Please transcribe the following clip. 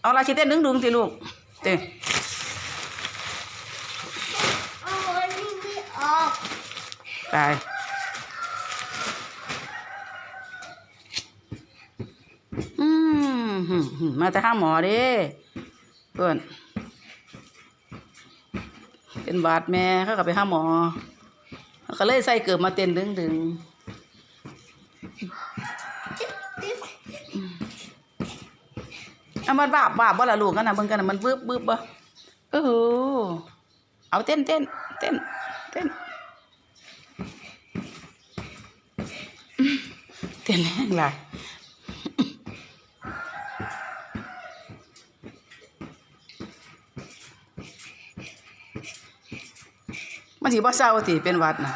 เอาลาชิเต้นดึงดึงสิลูกเต้โอ้ยนี่ไม่ออกไปอืมหึหึมาแต่ห้าหมอเด้เพื่อนเป็นบาดแม่เขาก็ไปห้าหมอเขาก็เลยใส่เกิบมาเต้นดึงดึง เอามันบาบบาบบ่ละลูกกันนะเบิ่งกันนะมันบึบบึบบ่เออโหเอาเต้นเต้นเต้นเต้นเต้นแรงหลายมันสิบ่เศร้าติเป็นวัดน่ะ